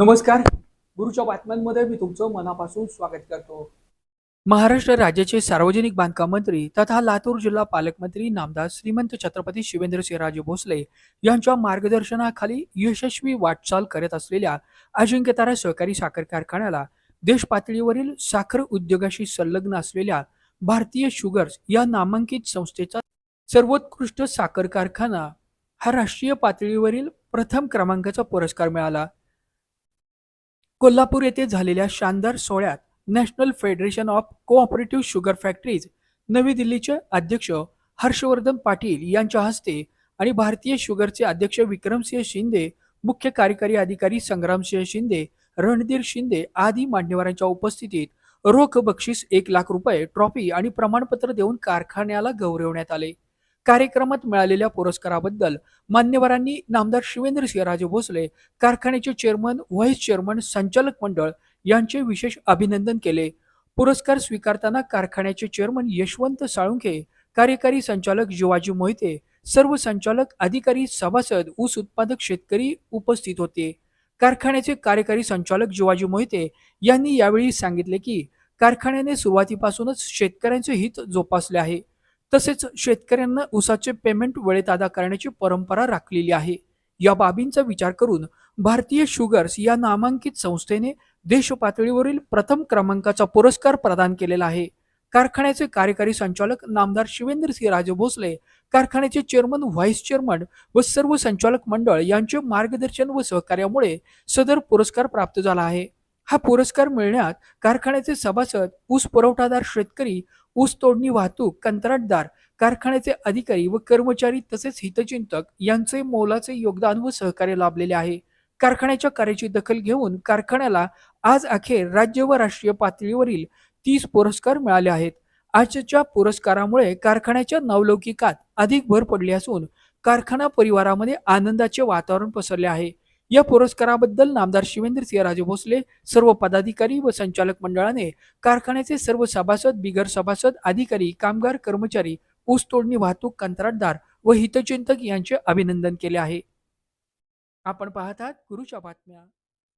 नमस्कार. गुरुच्या बातम्यांमध्ये मी तुमचं मनापासून स्वागत करतो. महाराष्ट्र राज्याचे सार्वजनिक बांधकाम मंत्री तथा लातूर जिल्हा पालकमंत्री नामदार श्रीमंत छत्रपती शिवेंद्रसिंहराजे भोसले यांच्या मार्गदर्शनाखाली यशस्वी वाटचाल करत असलेल्या अजिंक्यतारा सहकारी साखर कारखान्याला देश पातळीवरील साखर उद्योगाशी संलग्न असलेल्या भारतीय शुगर्स या नामांकित संस्थेचा सर्वोत्कृष्ट साखर कारखाना हा राष्ट्रीय पातळीवरील प्रथम क्रमांकाचा पुरस्कार मिळाला. कोल्हापूर येथे झालेल्या शानदार सोहळ्यात national federation of cooperative sugar factories नवी दिल्लीचे अध्यक्ष हर्षवर्धन पाटील यांच्या हस्ते आणि भारतीय शुगरचे अध्यक्ष विक्रमसिंह शिंदे मुख्य कार्यकारी अधिकारी संग्रामसिंह शिंदे रणधीर शिंदे आदी मान्यवरांच्या उपस्थितीत रोख बक्षीस एक लाख रुपये ट्रॉफी आणि प्रमाणपत्र देऊन कारखान्याला गौरवण्यात आले. कार्यक्रमात मिळालेल्या पुरस्काराबद्दल मान्यवरांनी नामदार शिवेंद्र सिंहराजे भोसले कारखान्याचे चेअरमन व्हाईस चेअरमन संचालक मंडळ यांचे विशेष अभिनंदन केले. पुरस्कार स्वीकारताना कारखान्याचे चेअरमन यशवंत साळुंखे कार्यकारी संचालक जिवाजी मोहिते सर्व संचालक अधिकारी सभासद ऊस उत्पादक शेतकरी उपस्थित होते. कारखान्याचे कार्यकारी संचालक जिवाजी मोहिते यांनी यावेळी सांगितले की कारखान्याने सुरुवातीपासूनच शेतकऱ्यांचे हित जोपासले आहे. तसेच शेतकऱ्यांना ऊसाचे पेमेंट वेळेत अदा करण्याची परंपरा राखलेली आहे. या बाबींचा विचार करून भारतीय शुगर्स या नामांकित संस्थेने देश पातळीवरील प्रथम क्रमांकाचा पुरस्कार प्रदान केलेला आहे. कारखान्याचे कार्यकारी संचालक नामदार शिवेंद्र सिंह राजे भोसले कारखान्याचे चेअरमन व्हाईस चेअरमन व सर्व संचालक मंडळ यांचे मार्गदर्शन व सहकार्यामुळे सदर पुरस्कार प्राप्त झाला आहे. हा पुरस्कार मिळण्यात कारखान्याचे सभासद ऊस पुरवठादार शेतकरी ऊस तोडणी वाहतूक कंत्राटदार कारखान्याचे अधिकारी व कर्मचारी तसेच हितचिंतक यांचे मोलाचे योगदान व सहकार्य लाभलेले आहे. कारखान्याच्या कार्याची दखल घेऊन कारखान्याला आज अखेर राज्य व राष्ट्रीय पातळीवरील तीस पुरस्कार मिळाले आहेत. आजच्या पुरस्कारामुळे कारखान्याच्या नवलौकिकात अधिक भर पडली असून कारखाना परिवारामध्ये आनंदाचे वातावरण पसरले आहे. या पुरस्काराबद्दल नामदार शिवेंद्र सिंहराजे भोसले सर्व पदाधिकारी व संचालक मंडळाने कारखान्याचे सर्व सभासद बिगर सभासद अधिकारी कामगार कर्मचारी ऊस तोडणी वाहतूक कंत्राटदार व हितचिंतक यांचे अभिनंदन केले आहे. आपण पाहतात गुरुच्या बातम्या.